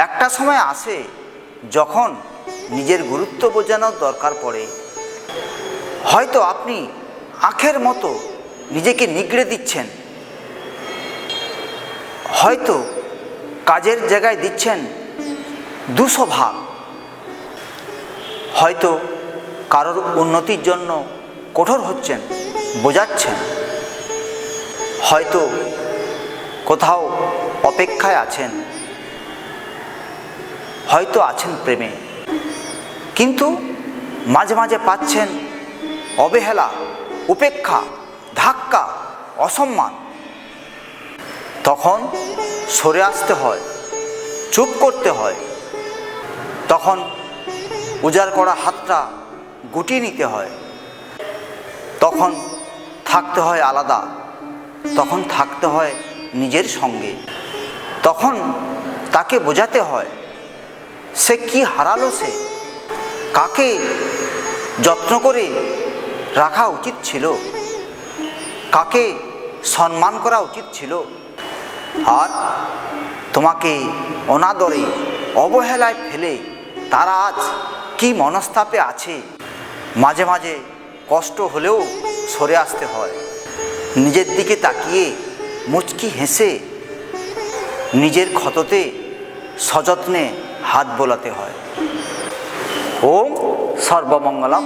একটা সময় আসে যখন নিজের গুরুত্ব বোঝানোর দরকার পড়ে। হয়তো আপনি আখের মতো নিজেকে নিগড়ে দিচ্ছেন। হয়তো কাজের জায়গায় দিচ্ছেন দুশো ভাগ। হয়তো কারোর উন্নতির জন্য কঠোর হচ্ছেন, বোঝাচ্ছেন। হয়তো কোথাও অপেক্ষায় আছেন। হয়তো আছেন প্রেমে। কিন্তু মাঝে মাঝে পাচ্ছেন অবহেলা, উপেক্ষা, ধাক্কা, অসম্মান। তখন সরে আসতে হয়, চুপ করতে হয়। তখন উজাড় করা হাতটা গুটিয়ে নিতে হয়। তখন থাকতে হয় আলাদা। তখন থাকতে হয় নিজের সঙ্গে। তখন তাকে বোঝাতে হয় সে কি হারালো সে? কাকে যত্ন করে রাখা উচিত ছিল? কাকে সম্মান করা উচিত ছিল? আর তোমাকে অনাদরে অবহেলায় ফেলে তারা আজ কি মনস্তাপে আছে? মাঝে মাঝে কষ্ট হলেও সরে আসতে হয়। নিজের দিকে তাকিয়ে মুচকি হেসে নিজের ক্ষততে সযত্নে হাত বোলাতে হয়। ওম সর্বমঙ্গলম।